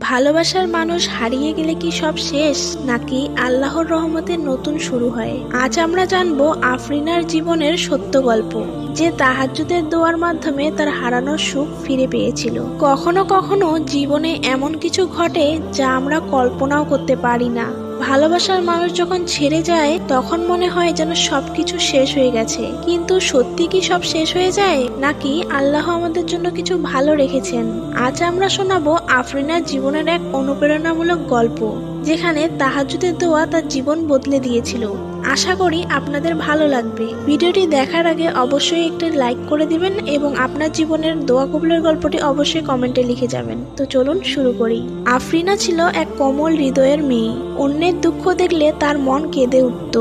ভালোবাসার মানুষ হারিয়ে গেলে কি সব শেষ? নাকি আল্লাহর রহমতে নতুন শুরু হয়? আজ আমরা জানব আফরিনার জীবনের সত্য গল্প, যে তাহাজুদের দোয়ার মাধ্যমে তার হারানো সুখ ফিরে পেয়েছিল। কখনো কখনো জীবনে এমন কিছু ঘটে যা আমরা কল্পনাও করতে পারি না। ভালোবাসার মানুষ যখন ছেড়ে যায়, তখন মনে হয় যেন সবকিছু শেষ হয়ে গেছে। কিন্তু সত্যি কি সব শেষ হয়ে যায়? নাকি আল্লাহ আমাদের জন্য কিছু ভালো রেখেছেন? আজ আমরা শোনাবো আফরিনার জীবনের এক অনুপ্রেরণামূলক গল্প। যেখানে তাহাজুদের দোয়া তার জীবন বদলে দিয়েছিল। আশা করি আপনাদের ভালো লাগবে। ভিডিওটি দেখার আগে অবশ্যই একটি লাইক করে দিবেন এবং আপনার জীবনের দোয়া কবুলের গল্পটি অবশ্যই কমেন্টে লিখে যাবেন। তো চলুন শুরু করি। আফরিনা ছিল এক কোমল হৃদয়ের মেয়ে। অন্যের দুঃখ দেখলে তার মন কেঁদে উঠত।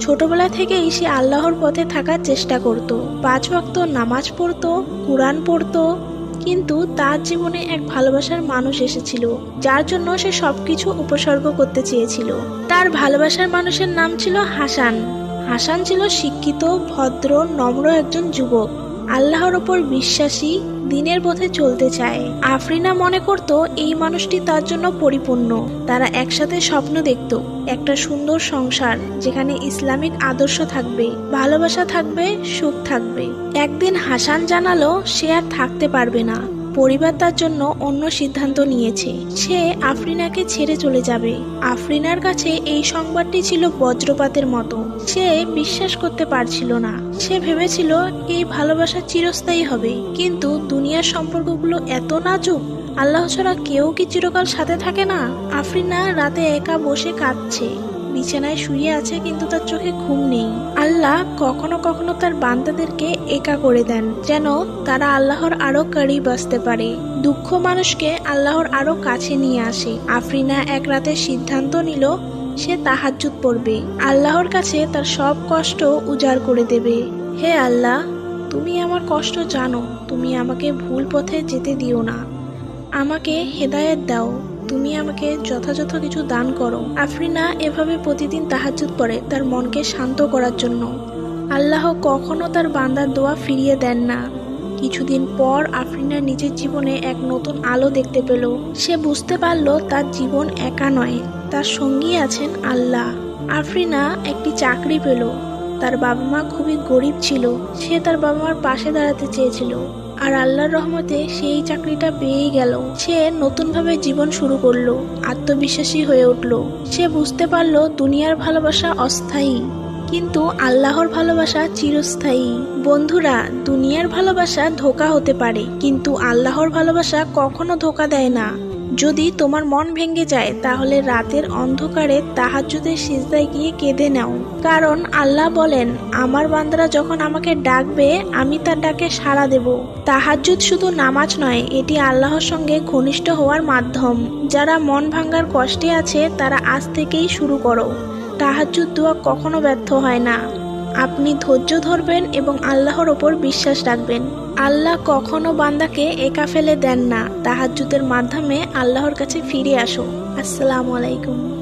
ছোটবেলা থেকেই সে আল্লাহর পথে থাকার চেষ্টা করত। পাঁচ ওয়াক্ত নামাজ পড়তো, কোরআন পড়তো কিন্তু তার জীবনে এক ভালোবাসার মানুষ এসেছিল, যার জন্য সে সবকিছু উপসর্গ করতে চেয়েছিল। তার ভালোবাসার মানুষের নাম ছিল হাসান। হাসান ছিল শিক্ষিত, ভদ্র, নম্র একজন যুবক। আল্লাহর ওপর বিশ্বাসী দিনের পথে চলতে চায়। আফরিনা মনে করত, এই মানুষটি তার জন্য পরিপূর্ণ। তারা একসাথে স্বপ্ন দেখত, একটা সুন্দর সংসার যেখানে ইসলামিক আদর্শ থাকবে, ভালোবাসা থাকবে, সুখ থাকবে। একদিন হাসান জানালো, সে আর থাকতে পারবে না। পরিবার তার জন্য অন্য সিদ্ধান্ত নিয়েছে। সে আফরিনাকে ছেড়ে চলে যাবে। আফরিনার কাছে এই সংবাদটি ছিল বজ্রপাতের মতো। সে বিশ্বাস করতে পারছিল না। সে ভেবেছিল, এই ভালোবাসা চিরস্থায়ী হবে। কিন্তু দুনিয়ার সম্পর্কগুলো এত নাজুক, আল্লাহ ছাড়া কেউ কি চিরকাল সাথে থাকে না? আফরিনা রাতে একা বসে কাঁদছে। বিছানায় শুয়ে আছে কিন্তু তার চোখে ঘুম নেই। আল্লাহ কখনো কখনো তার বান্দাদেরকে একা করে দেন, যেন তারা আল্লাহর আরও করিব আসতে পারে। দুঃখ মানুষকে আল্লাহর আরও কাছে নিয়ে আসে। আফরিনা এক রাতে সিদ্ধান্ত নিল, সে তাহাজ্জুদ পড়বে। আল্লাহর কাছে তার সব কষ্ট উজাড় করে দেবে। হে আল্লাহ, তুমি আমার কষ্ট জানো, তুমি আমাকে ভুল পথে যেতে দিও না। আমাকে হেদায়েত দাও। তুমি আমাকে যথাযথ কিছু দান করো। আফরিনা এভাবে প্রতিদিন তাহাজ্জুদ পড়ে তার মনকে শান্ত করার জন্য। আল্লাহ কখনো তার বান্দার দোয়া ফিরিয়ে দেন না। কিছুদিন পর আফরিনা নিজের জীবনে এক নতুন আলো দেখতে পেল। সে বুঝতে পারল তার জীবন একা নয়, তার সঙ্গী আছেন আল্লাহ। আফরিনা একটি চাকরি পেল। তার বাবা মা খুবই গরিব ছিল, সে তার বাবা মার পাশে দাঁড়াতে চেয়েছিল। আর আল্লাহর রহমতে সেই চাকরিটা পেয়েই গেল। সে নতুনভাবে জীবন শুরু করল, আত্মবিশ্বাসী হয়ে উঠল। সে বুঝতে পারল দুনিয়ার ভালোবাসা অস্থায়ী, কিন্তু আল্লাহর ভালোবাসা চিরস্থায়ী। বন্ধুরা, দুনিয়ার ভালোবাসা ধোকা হতে পারে, কিন্তু আল্লাহর ভালোবাসা কখনো ধোকা দেয় না। যদি তোমার মন ভেঙে যায়, তাহলে রাতের অন্ধকারে তাহাজ্জুদের সিজদায় গিয়ে কেঁদে নাও। কারণ আল্লাহ বলেন, আমার বান্দারা যখন আমাকে ডাকবে, আমি তার ডাকে সাড়া দেব। তাহাজ্জুদ শুধু নামাজ নয়, এটি আল্লাহর সঙ্গে ঘনিষ্ঠ হওয়ার মাধ্যম। যারা মন ভাঙ্গার কষ্টে আছে, তারা আজ থেকেই শুরু করো। তাহাজ্জুদ দোয়া কখনো ব্যর্থ হয় না। আপনি ধৈর্য ধরবেন এবং আল্লাহর ওপর বিশ্বাস রাখবেন। আল্লাহ কখনো বান্দাকে একা ফেলে দেন না। তাহাজুদের মাধ্যমে আল্লাহর কাছে ফিরে আসো। আসসালামু আলাইকুম।